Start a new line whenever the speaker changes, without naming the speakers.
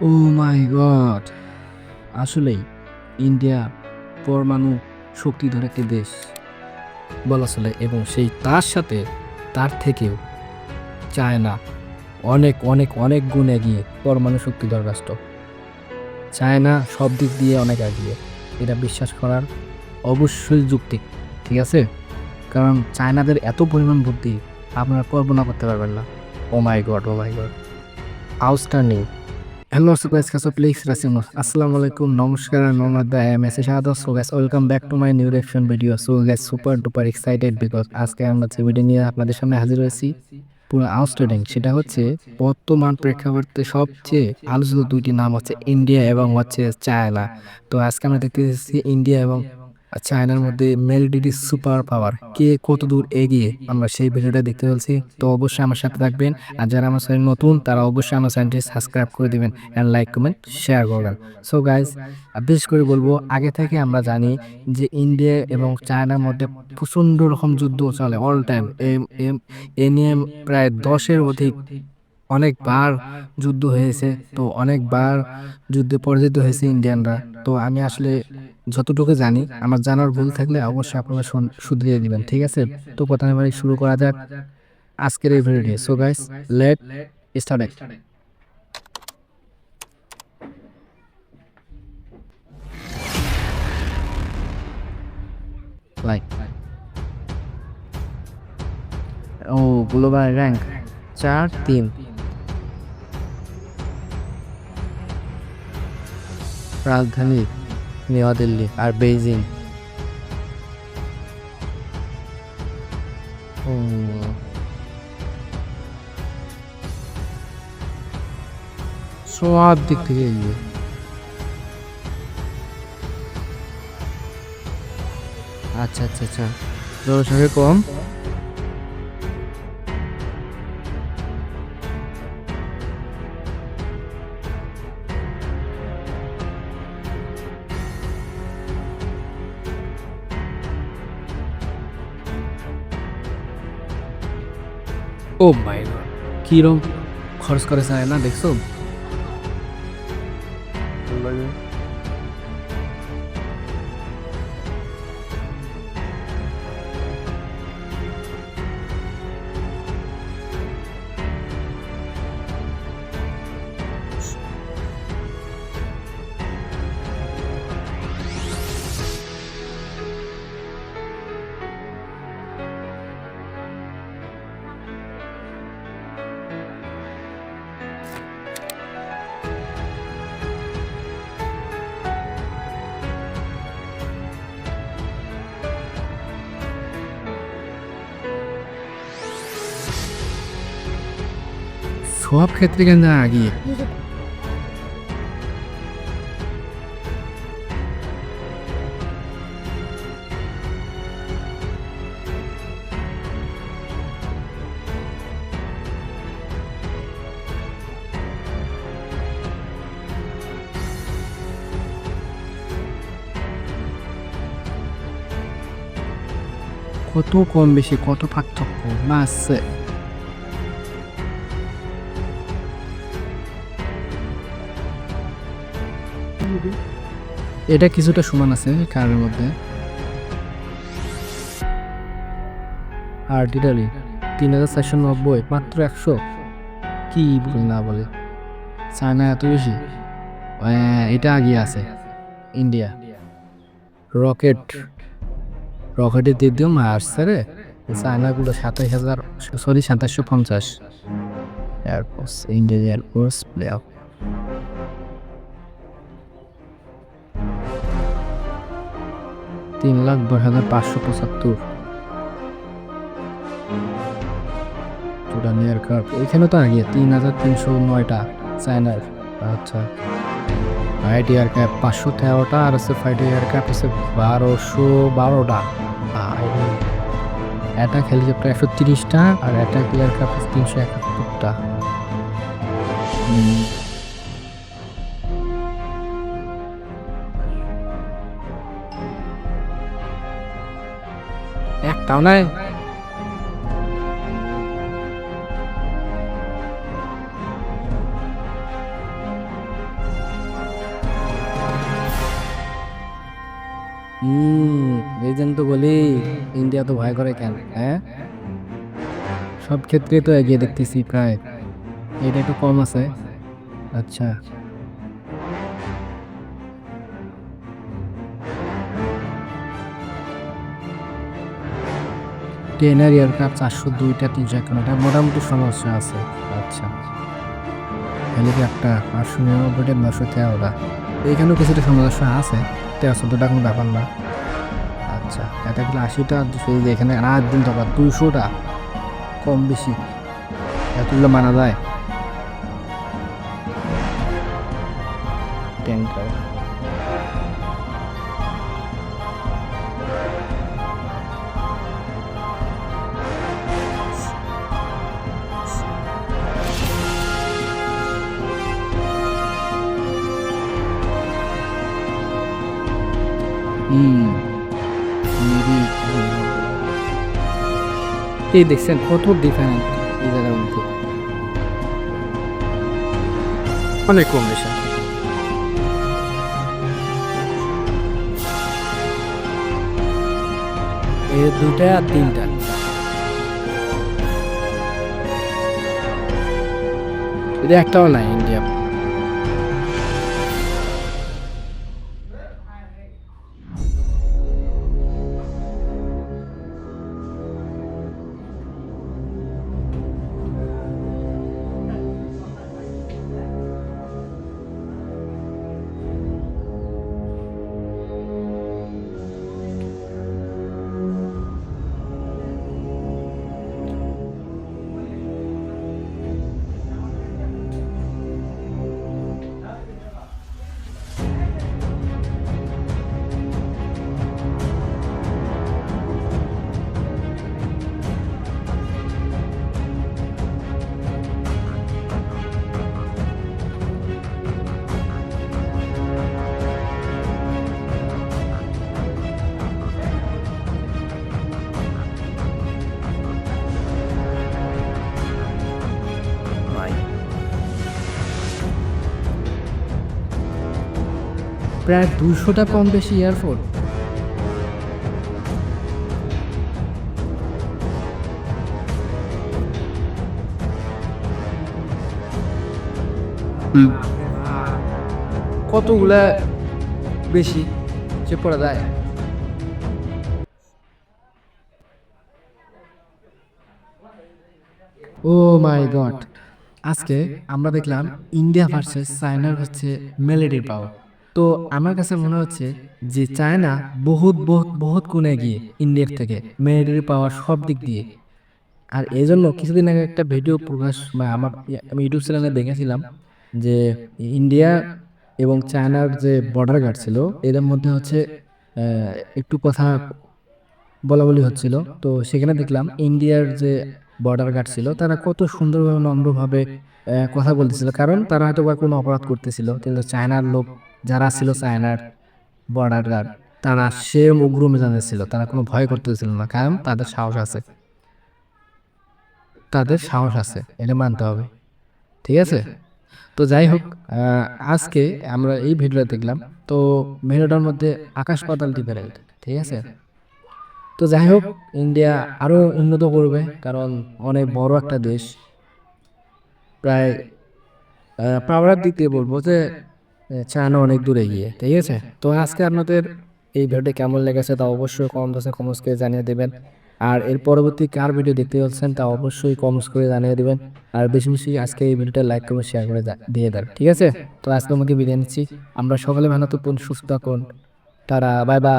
O my god. আসলেই India পরমাণু শক্তিধর একটি দেশ। বলা চলে এবং সেই তার সাথে তার থেকেও চায়না অনেক অনেক অনেক গুণ এগিয়ে পরমাণু শক্তিধর রাষ্ট্র। চায়না সব দিক দিয়ে অনেক এগিয়ে। এটা বিশ্বাস করার অবশ্যই যুক্তি, ঠিক আছে? কারণ চায়নাদের এত পরিমাণ বুদ্ধি আপনারা কল্পনা করতে পারবেন না। ও my god, oh my god. Outstanding. Hello সুগাইস কাসো প্লিজ রাসিম আসসালামু আলাইকুম, নমস্কার মোহাম্মদ ভাই M S Shahad so guys welcome back to my new reaction video so guys super duper excited because আজকে আমরা যে ভিডিও নিয়ে আপনাদের সামনে হাজির হয়েছি, পুরো আউটস্ট্যান্ডিং সেটা হচ্ছে বর্তমান প্রেক্ষাপটে সবচেয়ে আলোচিত দুইটি নাম হচ্ছে ইন্ডিয়া এবং হচ্ছে চায়না তো আজকে আমরা দেখতে এসেছি ইন্ডিয়া এবং চায়নার মধ্যে মেলডিডি সুপার পাওয়ার কে কত দূর এগিয়ে আমরা সেই ভিডিওটা দেখতে চলছি। তো অবশ্যই আমার সাথে থাকবেন আর যারা আমার চ্যানেল নতুন, তারা অবশ্যই আমার চ্যানেলটি সাবস্ক্রাইব করে দিবেন অ্যান্ড লাইক কমেন্ট শেয়ার করবেন। সো গাইজ বিশেষ করে বলব, আগে থেকে আমরা জানি যে ইন্ডিয়া এবং চায়নার মধ্যে প্রচণ্ড রকম যুদ্ধ চলে অল টাইম এ নিয়ে প্রায় দশের অধিক অনেকবার যুদ্ধ হয়েছে। তো অনেকবার যুদ্ধে পরাজিত হয়েছে ইন্ডিয়ানরা। তো আমি আসলে যতটুকু জানি আমার জানার ভুল থাকলে অবশ্যই আপনারা শুধরিয়ে দিবেন ঠিক আছে? তো প্রথমে এবারে শুরু করা যাক। আজকের এই ভিডিওটি। So guys let start like ও গ্লোবাল র্যাঙ্ক চার তিন রাজধানী নিউদিল্লি আর বেইজিং। সব দিক থেকে এগিয়ে। আচ্ছা আচ্ছা আচ্ছা। জনসংখ্যা কম। ও মাই গড কিরম? খরচ করে চায় না দেখছ? সব ক্ষেত্রে কিন্তু আগিয়ে কত কম বেশি কত পার্থক্য? না এটা কিছুটা সমান আছে কারের মধ্যে। আর ডিটালি তিন হাজার চারশো নব্বই, মাত্র একশো। কি বলে না বলে? চায়না এত বেশি? এটা আগিয়ে আছে। ইন্ডিয়া। রকেট। রকেটের দিক দিয়েও আসছে রে। চায়নাগুলো সাতাশ হাজার, সরি সাতাশশো পঞ্চাশ। এয়ারফোর্স ইন্ডিয়ান এয়ারফোর্স প্লে তিন লাখ দশ হাজার পাঁচশো পঁচাত্তর। জুডান এয়ারক্রাফট এখানে তো আগে তিন হাজার তিনশো নয়টা চায়নার। আচ্ছা। ফাইট এয়ারক্রাফট পাঁচশো তেরোটা আর হচ্ছে ফাইট এয়ারক্রাফট হচ্ছে বারোশো বারোটা। অ্যাটাক হেলিকপ্টার একশো তিরিশটা আর অ্যাটাক এয়ারক্রাফট তিনশো একাত্তরটা। তাও নাই? হুম এই তো বলি, ইন্ডিয়া তো ভয় করে কেন হ্যাঁ? সব ক্ষেত্রে তো এগিয়ে দেখতেছি প্রায়। এটা একটু কম আছে। আচ্ছা। টেনার এয়ারক্রাফট চারশো দুইটা তিনশো একান্ন এটা মোটামুটি সমস্যা আছে। আচ্ছা। হেলিকপ্টার পাঁচশো নিরানব্বইটা নশো তেরোটা এইখানেও কিছুটা সমস্যা আছে তেরো চোদ্দোটা কোনো ব্যাপার না। আচ্ছা। এটা গেলে আশিটা? দুশো এখানে আট দিন টাকা দুশোটা? কম বেশি। এতগুলো মানা যায়। এই দেখছেন কত ডিফারেন্ট এই জায়গার মধ্যে অনেক কম এই দুটা আর তিনটা। এটা একটাও নাই। প্রায় দুশোটা কম বেশি এয়ারফোর্ট কতগুলা বেশি চেক করা যায়? Oh my god. আজকে আমরা দেখলাম ইন্ডিয়া ভার্সেস চায়নার হচ্ছে মেলেডি পাওয়ার তো আমার কাছে মনে হচ্ছে যে চায়না বহুত বহুত বহুত গুণে এগিয়ে ইন্ডিয়ার থেকে মেলেডি পাওয়ার সব দিক দিয়ে। আর এই জন্য কিছুদিন আগে একটা ভিডিও প্রকাশ বা আমার আমি ইউটিউব চ্যানেলে দেখেছিলাম যে ইন্ডিয়া এবং চায়নার যে বর্ডার গার্ড ছিল, এদের মধ্যে হচ্ছে একটু কথা বলা বলি হচ্ছিল। তো সেখানে দেখলাম ইন্ডিয়ার যে বর্ডার গার্ড ছিল, তারা কত সুন্দরভাবে, নম্রভাবে কথা বলতেছিল। কারণ তারা হয়তো বা কোনো অপরাধ করতেছিল, কিন্তু চায়নার লোক যারা ছিল চায়নার বর্ডার গার্ড তারা সে উগ্র মেজাজের ছিল তারা কোনো ভয় করতেছিল না, কারণ তাদের সাহস আছে। তাদের সাহস আছে, এটা মানতে হবে। ঠিক আছে? তো যাই হোক আজকে আমরা এই ভিডিওটা দেখলাম। তো ভিডিওটার মধ্যে আকাশ পাতাল ডিফারেন্ট ঠিক আছে? তো যাই হোক, ইন্ডিয়া আরও উন্নত করবে, কারণ অনেক বড় একটা দেশ। প্রায় পাওয়ার দিক দিয়ে বলব যে চায়না অনেক দূরে গিয়ে ঠিক আছে? তো আজকে আপনাদের এই ভিডিওটি কেমন লেগেছে তা অবশ্যই কম দশে কমেন্টস করে জানিয়ে দেবেন। আর এর পরবর্তী কার ভিডিও দেখতে যাচ্ছেন তা অবশ্যই কমেন্টস করে জানিয়ে দেবেন। আর বেশি বেশি আজকে এই ভিডিওটা লাইক করে শেয়ার করে দিয়ে দেন ঠিক আছে? তো আজকে আমাকে বিদায় নিচ্ছি। আমরা সকালে ভালো থাকুন সুস্থ থাকুন। তারা বাই বাই